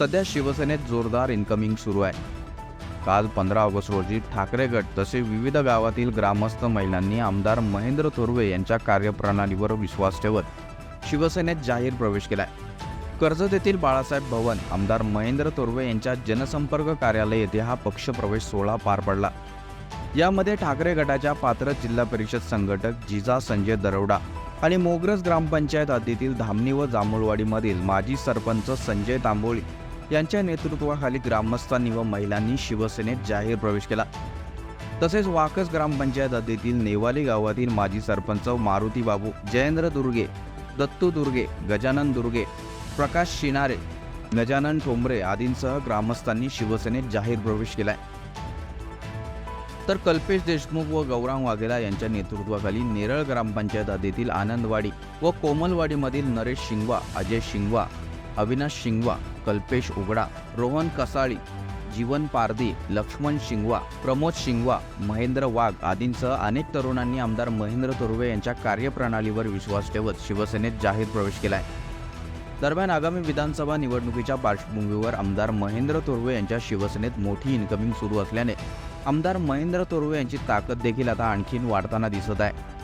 सध्या शिवसेनेत जोरदार इन्कमिंग सुरू आहे. काल पंधरा ऑगस्ट रोजी ठाकरे गट तसे विविध गावातील ग्रामस्थ महिलांनी आमदार महेंद्र थोरवे यांच्या कार्यप्रणालीवर विश्वास ठेवत शिवसेनेत जाहीर प्रवेश केलाय. कर्जत येथील बाळासाहेब भवन आमदार महेंद्र थोरवे यांच्या जनसंपर्क कार्यालय येथे हा पक्षप्रवेश सोहळा पार पडला. यामध्ये ठाकरे गटाच्या पात्र जिल्हा परिषद संघटक जिजा संजय दरवडा आणि मोगरज ग्रामपंचायत हद्दीतील धामणी व जांभूळवाडीमधील माजी सरपंच संजय तांबोळी यांच्या नेतृत्वाखाली ग्रामस्थांनी व महिलांनी शिवसेनेत जाहीर प्रवेश केला. तसेच वाकस ग्रामपंचायत हद्दीतील नेवाली गावातील माजी सरपंच मारुती बाबू जयेंद्र दुर्गे दत्तू दुर्गे गजानन दुर्गे प्रकाश शिनारे गजानन ठोंबरे आदींसह ग्रामस्थांनी शिवसेनेत जाहीर प्रवेश केलाय. तर कल्पेश देशमुख व गौरांग वाघेला यांच्या नेतृत्वाखाली नेरळ ग्रामपंचायत हद्दीतील आनंदवाडी व कोमलवाडीमधील नरेश शिंगवा अजय शिंगवा अविनाश शिंगवा कल्पेश उगडा रोहन कसाळी जीवन पारदी लक्ष्मण शिंगवा प्रमोद शिंगवा महेंद्र वाघ आदींसह अनेक तरुणांनी आमदार महेंद्र तुर्वे यांच्या कार्यप्रणालीवर विश्वास ठेवत शिवसेनेत जाहीर प्रवेश केलाय. दरम्यान आगामी विधानसभा निवडणुकीच्या पार्श्वभूमीवर आमदार महेंद्र तुर्वे यांच्या शिवसेनेत मोठी इन्कमिंग सुरू असल्याने आमदार महेंद्र तोरवे यांची ताकद देखील आता आणखीन वाढताना दिसत आहे.